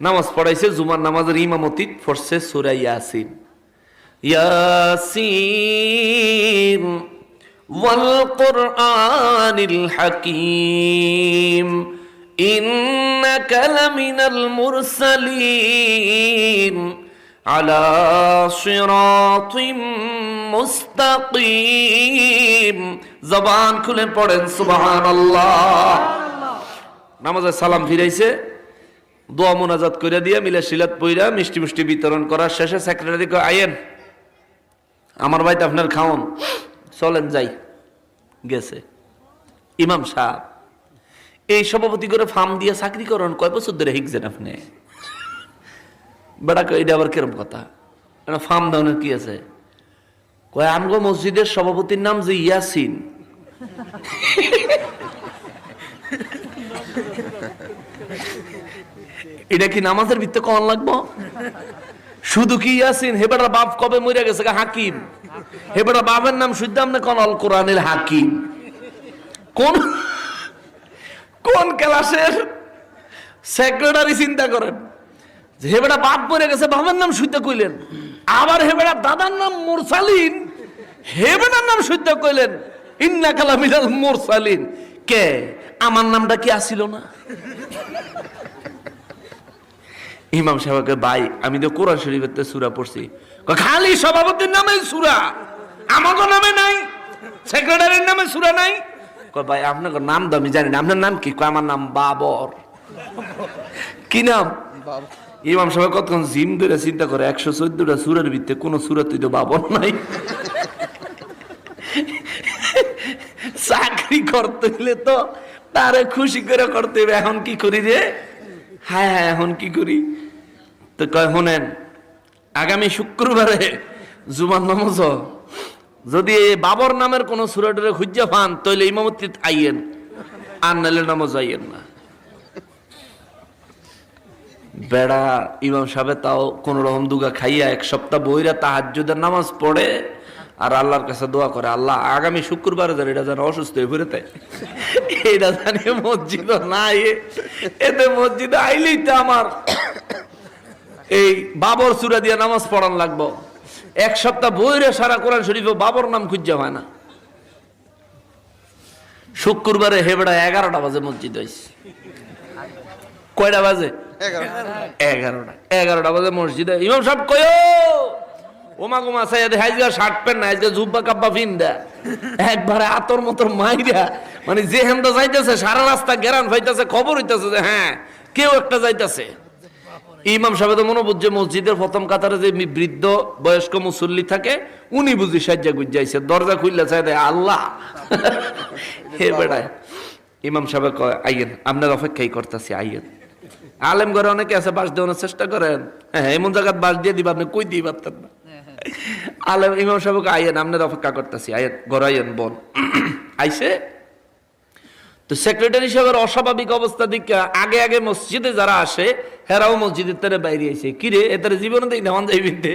নামাজ পড়াইছে জুমার নামাজের ইমামতি পড়ছে সুরা ইয়াসিন ইয়াসিন والقرآن الحكيم إنك لمن المرسلين على صراط মুস্তাকিম জবান খুলে পড়েন সুবহানাল্লাহ নামাজে সালাম ফিরাইছে দোয়া মোনাজাত করে দিয়ে মিলে শিলাত পইরা মিষ্টি মিষ্টি বিতরণ করার শেষে সেক্রেটারি কয়, আইয়েন, আমার বাড়িতে আপনার খাওন। চলেন যাই। গেছে। ইমাম সাহেব, এই সভাপতি করে ফার্ম দিয়ে চাকরি করেন, কয় বছর ধরে হিকছেন আপনি? বেড়া এটা আবার কিরম কথা? ফার্ম দেওয়ানোর কি আছে? কয়, আমগো মসজিদের সভাপতির নাম যে ইয়াসিন। এটা কি নামাজের ভিত্তে কখন লাগবো? শুধু কি ইয়াসিন? হেবেটা বাপ কবে মরে গেছে হাকিম। হেবেটা বাপের নাম শুদ্ধাম না কোন? অল কোরআনের হাকিম। কোন কোন ক্লাসের সেক্রেটারি চিন্তা করেন? হেবেটা বাপ মরে গেছে বাবার নাম শুদ্ধ কইলেন। আবার হেবেটা দাদার নাম মোরসালিন। হেবেটার নাম শুদ্ধ কইলেন। ইন্না কালামিনাল মোরসালিন। কে? আমার নামটা কি আসিল না? ইমাম সাহেবকে, ভাই, আমি তো কোরআন শরীফের তো সুরা পড়ছি। খালি সভাপতির নামে সুরা আমাকে নামে নাই, সেক্রেটারির নামে সুরা নাই। ভাই আপনার নাম তো আমি জানি না, আপনার নাম কি? আমার নাম বাবর। কি নাম? ইমাম সাহেব কতক্ষণ জিম ধরে চিন্তা করে, একশো চোদ্দটা সুরের ভিত্তে কোনো সুরাত তো বাবর নাই। চাকরি করতে হলে তো তারে খুশি করে করতে হবে এখন কি করি রে? হ্যাঁ হ্যাঁ এখন কি করি? তো কয় শোনেন আগামী শুক্রবারে জুমান নামাজ যদি বাবর নামের কোন সুরাটরে খুঁজা পান, তাহলে ইমামতি আইয়েন, আর নাহলে নামাজ আইয়েন না। বেড়া, ইমাম সাহেব তাও কোন রকম দুগা খাইয়া এক সপ্তাহ বইরা তাহাজ্জুদের নামাজ পড়ে, আর আল্লাহর কাছে দোয়া করে, আল্লাহ, আগামী শুক্রবার যেন এটা যেন অসুস্থ হয়ে পড়ে তাই এটা জানি মসজিদ নাই, এতে মসজিদে আইলেই তো আমার এই বাবর সুরা দিয়ে নামাজ পড়ান লাগবো। এক সপ্তাহ বইরে সারা কোরআন শরীফে বাবর নাম খুঁজে হয় না। শুক্রবারে হেবড়া এগারোটা বাজে মসজিদ হয়েছে কয়টা বাজে? এগারোটা। এগারোটা। বাজে মসজিদে। ইমাম কয়? ওমা গোমা সাইয়াদে হাইজগা শার্ট প্যান্ট না আজকে জুব্বা কাব্বা ফিন দা। একবারে আতর মতর মাইরা মানে যে হেমটা যাইতেছে সারা রাস্তা গেরান ফাইতেছে খবর হইতেছে যে হ্যাঁ কেউ একটা যাইতেছে। ইমাম সাহেব তো মনে বুঝছে মসজিদের প্রথম কাতারে যে বৃদ্ধ বয়স্ক মুসল্লি থাকে উনি বুঝি সাজ্জা গুজাইছে দরজা খুললে চাই দেয় আল্লাহ। হে বেড়ায়। ইমাম সাহেব কয় আইয়েন আপনার অপেক্ষাই করতেছি আইয়েন। আলেম ঘরে অনেকে আছে বাস দেওয়ানোর চেষ্টা করেন। হ্যাঁ এমন জায়গায় বাস দিয়ে দিবা আপনি কই দিয়ে পারতেন না? আলেম ইমাম সাহেবকে আইয়েন আপনার অপেক্ষা করতেছি আইয়েন ঘর আইয়েন বোন আইসে। তো সেক্রেটারি সাহেবের অস্বাভাবিক অবস্থা দিকে আগে আগে মসজিদে যারা আসে হেরাও মসজিদের তারে বাইরে আইসে কিরে এতারে জীবনে দেখ ধান যাই ফিনতে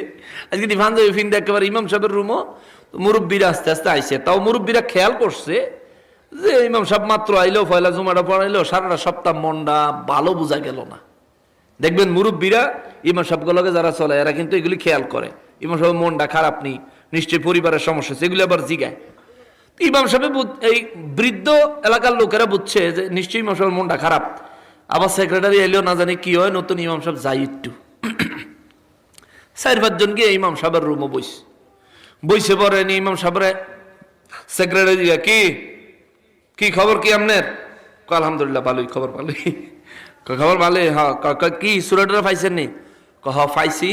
আজকে যাই ফিনতে একেবারে ইমাম সাহেবের রুমও মুরব্বীরা আস্তে আস্তে আইসে তাও মুরব্বীরা খেয়াল করছে যে ইমাম সাহেব মাত্র আইলো, ফয়লা জুমাটা পড়াইলো, সারাটা সপ্তাহ মনটা ভালো বোঝা গেল না। দেখবেন মুরব্বীরা ইমাম সাহেবগুলোকে যারা চলে, এরা কিন্তু এগুলি খেয়াল করে। ইমাম সাহেব মনটা খারাপ নেই, নিশ্চয়ই পরিবারের সমস্যা সেগুলি আবার জিগায়। ইমাম সাহেব এই বৃদ্ধ এলাকার লোকেরা বুঝছে যে নিশ্চয়ই ইমাম সাহেবের মনটা খারাপ। আবার সেক্রেটারি এলেও না জানি কি হয়, নতুন ইমাম সাহেব যাই একটু চার পাঁচজন গিয়ে ইমাম সাহেবের রুমও বইস বইসে পরে নি ইমাম সাহেবরে সেক্রেটারি কি? কি খবর কি আপনার আলহামদুলিল্লাহ, ভালোই, খবর ভালোই। খবর ভালোই হ্যাঁ। কি, সুরাটটা পাইছেন নি? ক হ, পাইছি।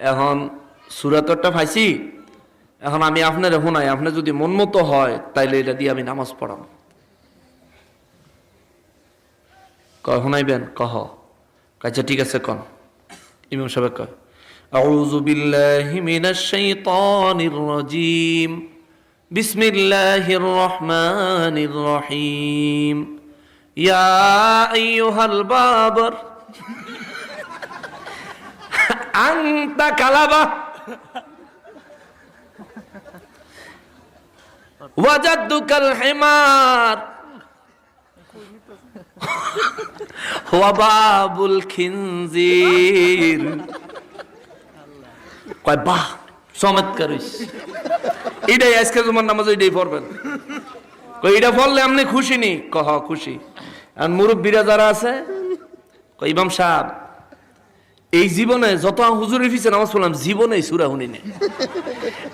এখন সুরাতরটা পাইছি। এখন আমি আপনার শোনাই আপনার যদি মন মতো হয়, তাইলে এটা দিয়ে আমি নামাজ পড়াম কয় শোনাইবেন কহ আচ্ছা ঠিক আছে কন ইমাম সাহেব কয় أعوذ بالله من الشيطان الرجيم بسم الله الرحمن الرحيم يا أيها البابر أنت كلبة وجدك الحمار হুয়া বাবুল খিনজির কয়, বাহ, চমৎকার এটাই আজকে তোমার নামাজ, এটাই পড়বেন। কই এটা পড়লে আপনি খুশি নি? কহ খুশি। আর মুরব্বীরা যারা আছে কই ইমাম সাহেব, এই জীবনে যত হুজুর ফিসে নামাজ পড়লাম জীবনে সুরা শুনি নে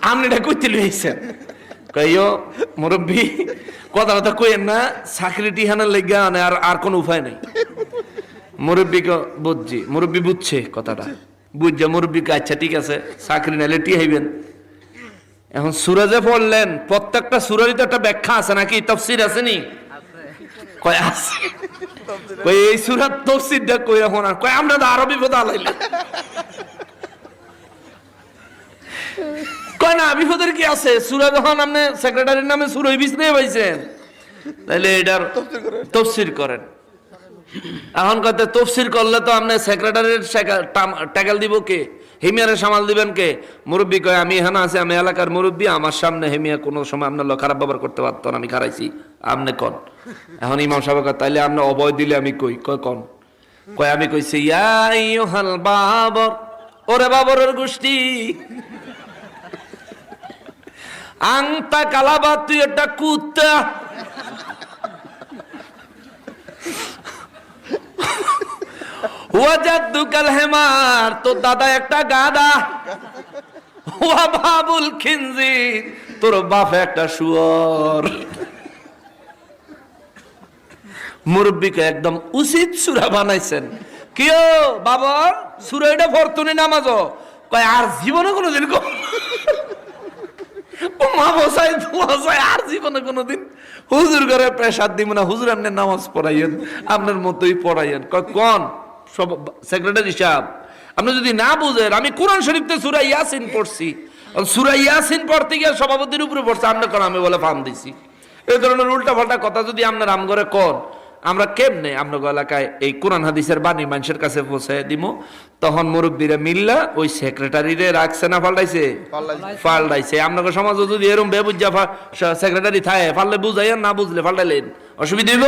আপনি এটা কইতে লইছেন। কইও মুরব্বী কথা কইেন না, চাকরি টিহানের লেগে আনে আর আর কোনো উপায় নেই। মুরব্বী বুঝছি, মুরব্বী বুঝছে কথাটা। বুঝছে মুরব্বীকে আচ্ছা ঠিক আছে, চাকরি নাইলে টিহাইবেন। এখন সুরাজে পড়লেন, প্রত্যেকটা সুরারই একটা ব্যাখ্যা আছে নাকি? তফসির আছে নি? কয়, আছে। কই এই সুরাত তফসিরটা কই এখন আর? কয়, আমরা তো আরবি বিপদ আলাইলে কয় না বিপদের কি আছে? সুরা যখন আপনি সেক্রেটারির নামে সুরই বিষ নিয়ে পাইছেন তাহলে এটার তফসির করেন। এখন কত তফসির করলে তো আপনি সেক্রেটারির ট্যাকেল দিব কে? হেমিয়ারে সামাল দিবেন কে? মুরব্বী কয় আমি এখানে আছি আমি এলাকার মুরব্বী আমার সামনে হেমিয়া কোনো সময় আপনার লোক খারাপ ব্যবহার করতে পারতো না আমি খারাইছি। আপনি কন? এখন ইমাম সাহেব কয়, তাইলে আপনি অবয় দিলে আমি কই? কয় কন? কয় আমি কইছি ইয়াইহাল বাবর ওরে বাবরের গোষ্ঠী আংতা কালাবা, তুই একটা কুত্তা। ওয়াজাদু কাল হেমার, তোর দাদা একটা গাদা। ওয়া বাবুল খিনজির, তোর বাপ একটা শুয়র। মুরব্বীকে একদম উচিত সুরা বানাইছেন। কিও বাবার সুরা এটা ফরতুনি নামাজ কয়, আর জীবনে কোনোদিন মা বসাই বসাই, আর জীবনে কোনোদিন হুজুর প্রেসার দিব না। হুজুর আপনি নামাজ পড়াইয়েন, আপনার মতোই পড়াইয়েন। কোন? সব সেক্রেটারি সাহেব, আপনি যদি না বুঝেন, আমি কোরআন শরীফতে সুরা ইয়াসিন পড়ছি। সুরা ইয়াসিন পড়তে গিয়ে সভাপতির উপরে পড়ছে, আপনি কোন আমি বলে ফার্ম দিছি। এই ধরনের উল্টা পাল্টা কথা যদি আপনার আম করে কন আমরা কেমনে আমরা এলাকায় এই কোরআন হাদিসের বাণী মানুষের কাছে পৌঁছে দিব তখন মুরব্বীরা মিল্লা ওই সেক্রেটারিরে রাখছে না পাল্টাইছে পাল্টাইছে আপনাকে সমাজে যদি এরকম বেবুজা সেক্রেটারি থাকে পারলে বুঝাইয়া না বুঝলে পাল্টাইলেন অসুবিধা হইব?